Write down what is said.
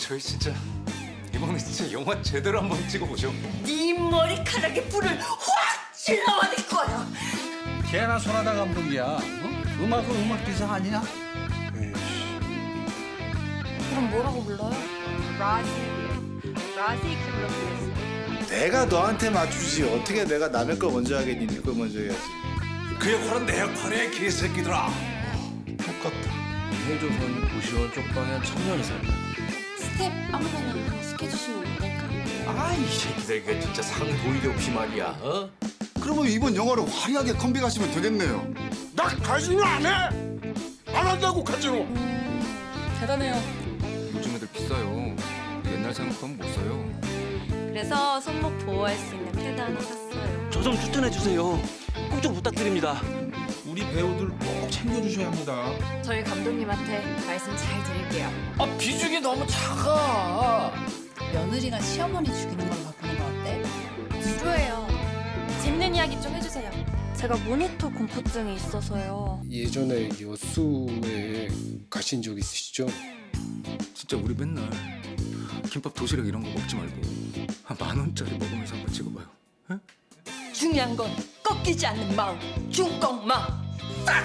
저희 진짜 이번에 진짜 영화 제대로 한번 찍어보죠. 네 머리카락에 불을 확 질러버릴 거야. 걔나 손하다 감독이야. 어? 음악은 음악 기사 아니야? 그럼 뭐라고 불러요? 라지 라지 불러주겠어 내가 너한테 맞추지 어떻게 내가 남의 걸 먼저 하겠니 네 걸 먼저 해야지 그 역할은 내 역할이야 개새끼들아. 똑같다 해조선 고시원 쪽방향 청년이살 스 텝 아무거나 하나 시켜주시면 안 될까요? 아이 새끼들 이게 진짜 상 도일이 없이 말이야 어? 그러면 이번 영화로 화려하게 컴백하시면 되겠네요. 나 가지노 안 해! 안 한다고 가지노! 대단해요. 요즘 애들 비싸요. 옛날 생각하면 못 사요. 그래서 손목 보호할 수 있는 패드 하나 샀어요. 저 좀 추천해 주세요. 꼭 좀 부탁드립니다. 우리 배우들 꼭 챙겨주셔야 합니다. 저희 감독님한테 말씀 잘 드릴게요 아 비중이 너무 작아 며느리가 시어머니 죽이는 걸로 바꾸는 거 어때? 주로예요. 재밌는 이야기 좀 해주세요. 제가 모니터 공포증이 있어서요. 예전에 여수에 가신 적 있으시죠? 진짜 우리 맨날 김밥 도시락 이런 거 먹지 말고 한 만 원짜리 먹으면서 한번 찍어봐요. 중요한 건 꺾이지 않는 마음, 중꺾 마음. 딱!